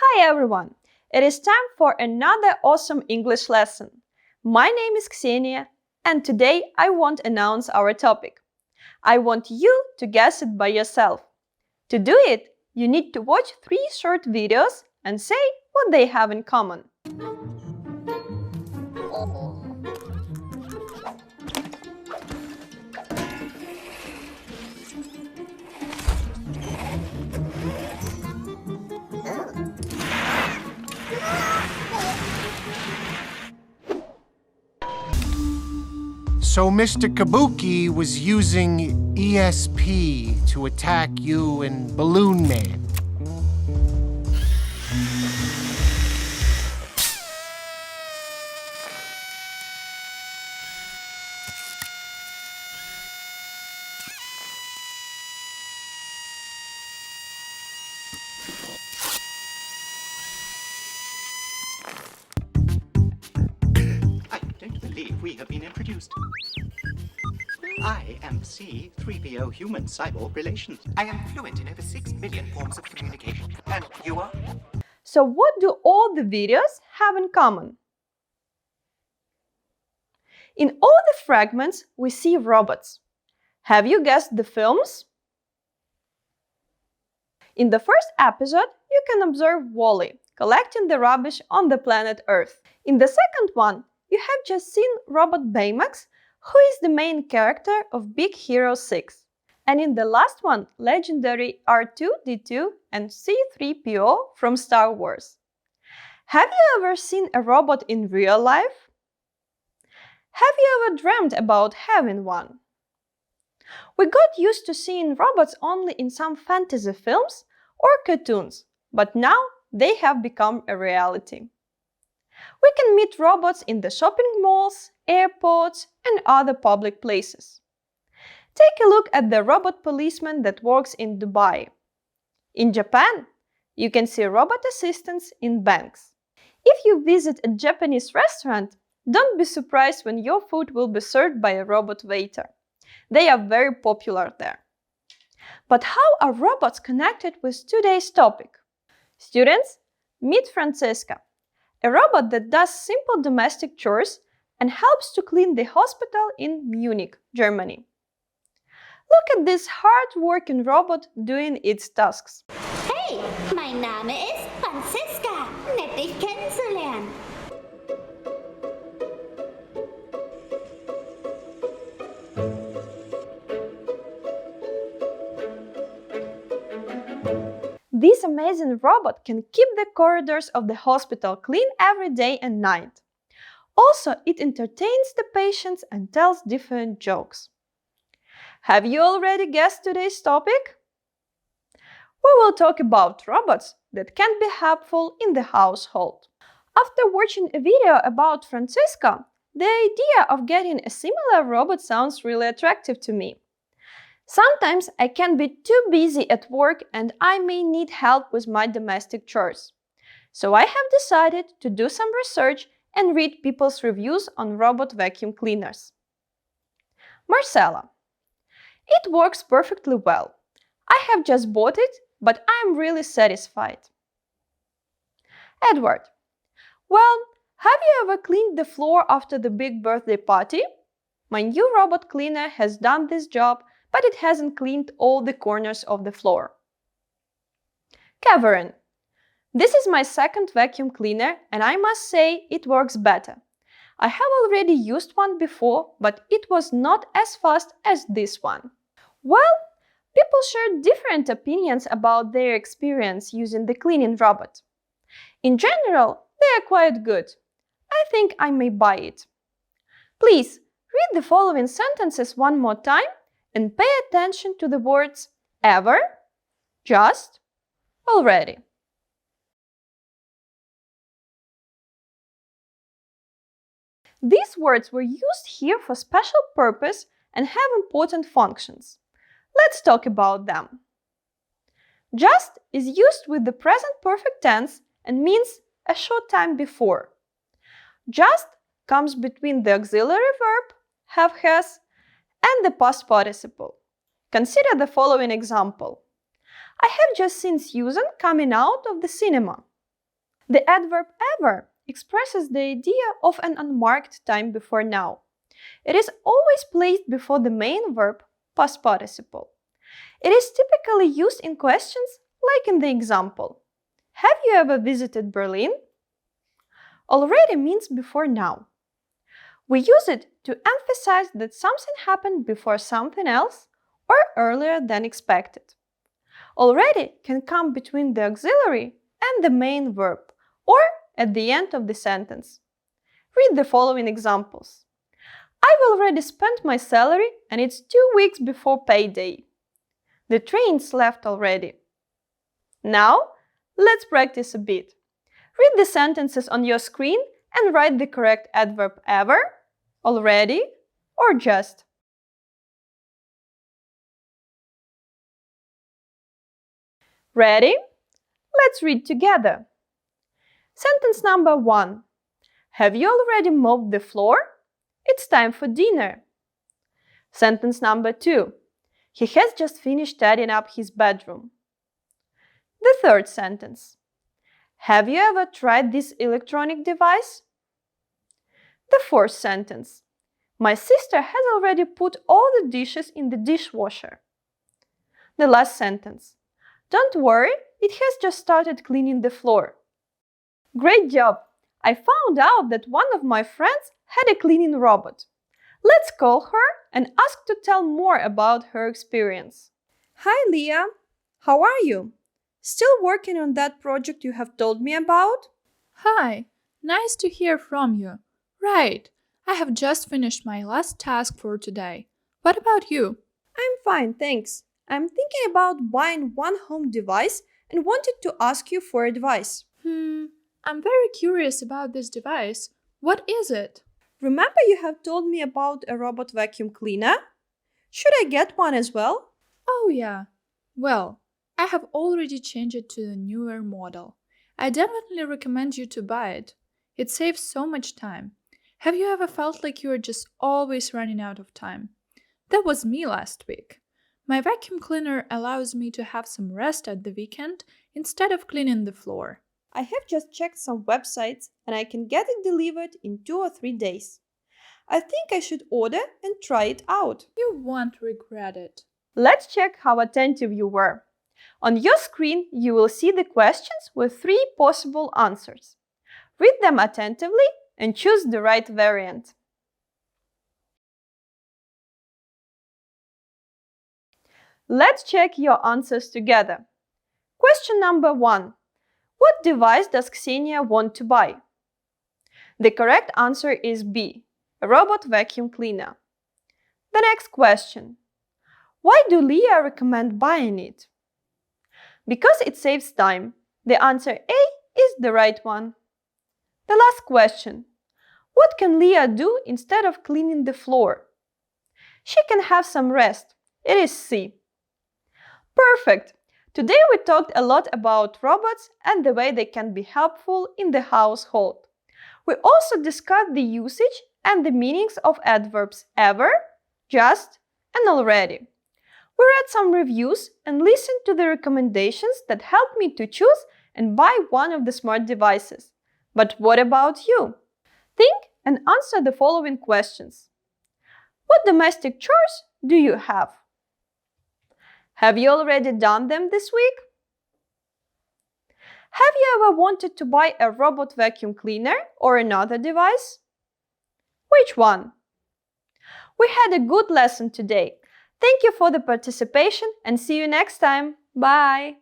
Hi everyone! It is time for another awesome English lesson. My name is Ksenia, and today I won't announce our topic. I want you to guess it by yourself. To do it, you need to watch three short videos and say what they have in common. So Mr. Kabuki was using ESP to attack you and Balloon Man. Have been introduced. I am C3PO Human Cyborg Relations. I am fluent in over 6 million forms of communication. And you are? So, what do all the videos have in common? In all the fragments, we see robots. Have you guessed the films? In the first episode, you can observe Wally collecting the rubbish on the planet Earth. In the second one, you have just seen Robot Baymax, who is the main character of Big Hero 6. And in the last one, legendary R2D2 and C3PO from Star Wars. Have you ever seen a robot in real life? Have you ever dreamed about having one? We got used to seeing robots only in some fantasy films or cartoons, but now they have become a reality. We can meet robots in the shopping malls, airports, and other public places. Take a look at the robot policeman that works in Dubai. In Japan, you can see robot assistants in banks. If you visit a Japanese restaurant, don't be surprised when your food will be served by a robot waiter. They are very popular there. But how are robots connected with today's topic? Students, meet Francesca, a robot that does simple domestic chores and helps to clean the hospital in Munich, Germany. Look at this hard-working robot doing its tasks. Hey, mein Name ist Franziska. Nett dich kennenzulernen. Amazing robot can keep the corridors of the hospital clean every day and night. Also, it entertains the patients and tells different jokes. Have you already guessed today's topic? We will talk about robots that can be helpful in the household. After watching a video about Francisca, the idea of getting a similar robot sounds really attractive to me. Sometimes I can be too busy at work and I may need help with my domestic chores. So I have decided to do some research and read people's reviews on robot vacuum cleaners. Marcella. It works perfectly well. I have just bought it, but I am really satisfied. Edward. Well, have you ever cleaned the floor after the big birthday party? My new robot cleaner has done this job but it hasn't cleaned all the corners of the floor. Cavern. This is my second vacuum cleaner and I must say it works better. I have already used one before, but it was not as fast as this one. Well, people share different opinions about their experience using the cleaning robot. In general, they are quite good. I think I may buy it. Please read the following sentences one more time and pay attention to the words ever, just, already. These words were used here for special purpose and have important functions. Let's talk about them. Just is used with the present perfect tense and means a short time before. Just comes between the auxiliary verb have has and the past participle. Consider the following example. I have just seen Susan coming out of the cinema. The adverb ever expresses the idea of an unmarked time before now. It is always placed before the main verb, past participle. It is typically used in questions like in the example Have you ever visited Berlin? Already means before now. We use it to emphasize that something happened before something else or earlier than expected. Already can come between the auxiliary and the main verb or at the end of the sentence. Read the following examples. I've already spent my salary and it's two weeks before payday. The train's left already. Now, let's practice a bit. Read the sentences on your screen and write the correct adverb ever, already, or just. Ready? Let's read together. Sentence number one Have you already mopped the floor? It's time for dinner. Sentence number two He has just finished tidying up his bedroom. The third sentence Have you ever tried this electronic device? The fourth sentence My sister has already put all the dishes in the dishwasher. The last sentence Don't worry, it has just started cleaning the floor. Great job! I found out that one of my friends had a cleaning robot. Let's call her and ask to tell more about her experience. Hi, Leah. How are you? Still working on that project you have told me about? Hi, nice to hear from you. Right, I have just finished my last task for today. What about you? I'm fine, thanks. I'm thinking about buying one home device and wanted to ask you for advice. Hmm, I'm very curious about this device. What is it? Remember you have told me about a robot vacuum cleaner? Should I get one as well? Oh, yeah. Well, I have already changed it to the newer model. I definitely recommend you to buy it. It saves so much time. Have you ever felt like you are just always running out of time? That was me last week. My vacuum cleaner allows me to have some rest at the weekend instead of cleaning the floor. I have just checked some websites and I can get it delivered in two or three days. I think I should order and try it out. You won't regret it. Let's check how attentive you were. On your screen, you will see the questions with three possible answers. Read them attentively and choose the right variant. Let's check your answers together. Question number one. What device does Xenia want to buy? The correct answer is B, a robot vacuum cleaner. The next question. Why do Leah recommend buying it? Because it saves time. The answer A is the right one. The last question. What can Leah do instead of cleaning the floor? She can have some rest. It is C. Perfect! Today we talked a lot about robots and the way they can be helpful in the household. We also discussed the usage and the meanings of adverbs ever, just, and already. We read some reviews and listened to the recommendations that helped me to choose and buy one of the smart devices. But what about you? Think and answer the following questions. What domestic chores do you have? Have you already done them this week? Have you ever wanted to buy a robot vacuum cleaner or another device? Which one? We had a good lesson today. Thank you for the participation and see you next time. Bye!